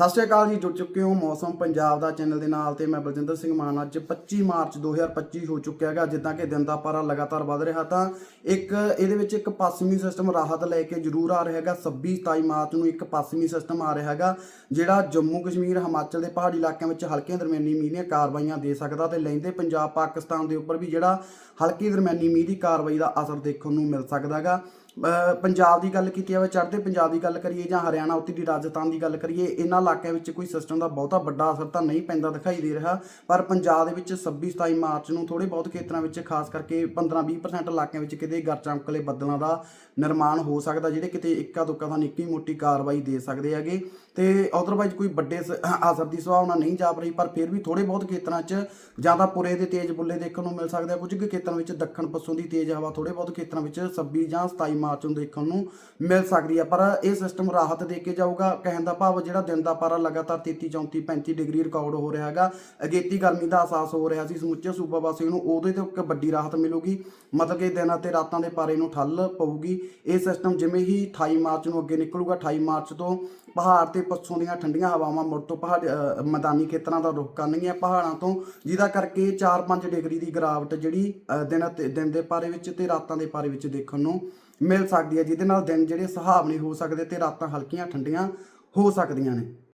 ਸਤਿ ਸ਼੍ਰੀ ਅਕਾਲ ਜੀ, ਜੁੜ ਚੁੱਕੇ ਹੋ ਮੌਸਮ ਪੰਜਾਬ ਦਾ ਚੈਨਲ ਦੇ ਨਾਲ ਤੇ ਮੈਂ ਬਲਜਿੰਦਰ ਸਿੰਘ ਮਾਨ। ਅੱਜ 25 ਮਾਰਚ 2025 ਹੋ ਚੁੱਕਿਆ ਹੈਗਾ, ਜਿੱਦਾਂ ਕਿ ਦਿਨ ਦਾ ਪਾਰਾ ਲਗਾਤਾਰ ਵਧ ਰਿਹਾ ਤਾਂ ਇੱਕ ਇਹਦੇ ਵਿੱਚ ਇੱਕ ਪੱਛਮੀ ਸਿਸਟਮ ਰਾਹਤ ਲੈ ਕੇ ਜ਼ਰੂਰ ਆ ਰਿਹਾ ਹੈਗਾ। 26 27 ਮਾਰਚ ਨੂੰ ਇੱਕ ਪੱਛਮੀ ਸਿਸਟਮ ਆ ਰਿਹਾ ਹੈਗਾ, ਜਿਹੜਾ ਜੰਮੂ ਕਸ਼ਮੀਰ, ਹਿਮਾਚਲ ਦੇ ਪਹਾੜੀ ਇਲਾਕਿਆਂ ਵਿੱਚ ਹਲਕੀਆਂ ਦਰਮਿਆਨੀ ਮੀਂਹ ਦੀਆਂ ਕਾਰਵਾਈਆਂ ਦੇ ਸਕਦਾ ਤੇ ਲੈਂਦੇ ਪੰਜਾਬ ਪਾਕਿਸਤਾਨ ਦੇ ਉੱਪਰ ਵੀ ਜਿਹੜਾ ਹਲਕੀ ਦਰਮਿਆਨੀ ਮੀਂਹ ਦੀ ਕਾਰਵਾਈ ਦਾ ਅਸਰ ਦੇਖਣ ਨੂੰ ਮਿਲ ਸਕਦਾ ਹੈਗਾ। ਪੰਜਾਬ ਦੀ ਗੱਲ ਕੀਤੀ ਜਾਵੇ, ਚੜ੍ਹਦੇ ਪੰਜਾਬ ਦੀ ਗੱਲ ਕਰੀਏ ਜਾਂ ਹਰਿਆਣਾ ਉੱਤੇ ਦੀ ਰਾਜਸਥਾਨ ਦੀ ਗੱਲ ਕਰੀਏ, ਇਹਨਾਂ ਇਲਾਕਿਆਂ ਵਿੱਚ ਕੋਈ ਸਿਸਟਮ ਦਾ ਬਹੁਤਾ ਵੱਡਾ ਅਸਰ ਤਾਂ ਨਹੀਂ ਪੈਂਦਾ ਦਿਖਾਈ ਦੇ ਰਿਹਾ, ਪਰ ਪੰਜਾਬ ਦੇ ਵਿੱਚ 26 27 ਮਾਰਚ ਨੂੰ ਥੋੜੇ ਬਹੁਤ ਖੇਤਰਾਂ ਵਿੱਚ ਖਾਸ ਕਰਕੇ 15-20% ਇਲਾਕਿਆਂ ਵਿੱਚ ਕਿਤੇ ਗਰ ਬੱਦਲਾਂ ਦਾ ਨਿਰਮਾਣ ਹੋ ਸਕਦਾ, ਜਿਹੜੇ ਕਿਤੇ ਇੱਕਾ ਦੁੱਕਾ ਦਾ ਨਿੱਕੀ ਮੋਟੀ ਕਾਰਵਾਈ ਦੇ ਸਕਦੇ ਹੈਗੇ ਤੇ ਅਦਰਵਾਈਜ਼ ਕੋਈ ਵੱਡੇ ਸ- ਅਸਰ ਦੀ ਸੰਭਾਵਨਾ ਨਹੀਂ ਜਾਪ ਰਹੀ, ਪਰ ਫਿਰ ਵੀ ਥੋੜੇ ਬਹੁਤ ਖੇਤਰਾਂ 'ਚ ਜਾਂ ਤਾਂ ਪੁਰੇ ਦੇ ਤੇਜ਼ ਬੁੱਲੇ ਦੇਖਣ ਨੂੰ ਮਿਲ ਸਕਦੇ ਆ, ਕੁਝ ਕੁ ਖੇਤਰਾਂ ਵਿੱਚ ਦੱਖਣ ਪੱਛਮ ਦੀ ਤੇਜ਼ ਹਵਾ ਥੋੜੇ ਬਹੁਤ ਖੇਤਰਾਂ ਵਿੱਚ 26 ਜਾਂ 27 ਮਾਰਚ ਨੂੰ ਦੇਖਣ ਨੂੰ ਮਿਲ ਸਕਦੀ ਹੈ ਪਰ ਇਹ ਸਿਸਟਮ ਰਾਹਤ ਦੇ ਕੇ ਜਾਊਗਾ, ਕਹਿਣ ਦਾ ਭਾਵ ਜਿਹੜਾ ਦਿਨ ਦਾ ਪਾਰਾ ਲਗਾਤਾਰ 33 34 35 ਡਿਗਰੀ ਰਿਕਾਰਡ ਹੋ ਰਿਹਾ ਹੈਗਾ। ਅਗੇਤੀ ਗਰਮੀ ਦਾ ਅਹਿਸਾਸ ਹੋ ਰਿਹਾ ਸੀ, ਸਮੁੱਚੇ ਸੂਬਾ ਵਾਸੀਆਂ ਨੂੰ ਉਹਦੇ ਤੋਂ ਇੱਕ ਵੱਡੀ ਰਾਹਤ ਮਿਲੂਗੀ। ਮਤਲਬ ਕਿ ਦਿਨਾਂ ਤੇ ਰਾਤਾਂ ਦੇ ਪਾਰੇ ਨੂੰ ਠੱਲ ਪਊਗੀ। ਇਹ ਸਿਸਟਮ ਜਿਵੇਂ ਹੀ 28 ਮਾਰਚ ਨੂੰ ਅੱਗੇ ਨਿਕਲੂਗਾ 28 ਮਾਰਚ ਤੋਂ ਪਹਾੜ ਤੇ ਪੱਛੋਂ ਦੀਆਂ ਠੰਡੀਆਂ ਹਵਾਵਾਂ ਮੁੜ ਤੋਂ ਪਹਾੜ ਮੈਦਾਨੀ ਖੇਤਰਾਂ ਦਾ ਰੁਖ ਕਰਨਗੀਆਂ ਪਹਾੜਾਂ ਤੋਂ, ਜਿਹਦਾ ਕਰਕੇ 4-5 ਡਿਗਰੀ ਦੀ ਗਿਰਾਵਟ ਜਿਹੜੀ ਦਿਨ ਤੇ, ਦਿਨ ਦੇ ਪਾਰੇ ਵਿੱਚ ਤੇ ਰਾਤਾਂ ਦੇ ਪਾਰੇ ਵਿੱਚ ਦੇਖਣ ਨੂੰ ਮਿਲ ਸਕਦੀ ਹੈ, ਜਿਹਦੇ ਨਾਲ ਦਿਨ ਜਿਹੜੇ ਸੁਹਾਵਣੇ ਹੋ ਸਕਦੇ ਤੇ ਰਾਤਾਂ ਹਲਕੀਆਂ ਠੰਡੀਆਂ ਹੋ ਸਕਦੀਆਂ ਨੇ।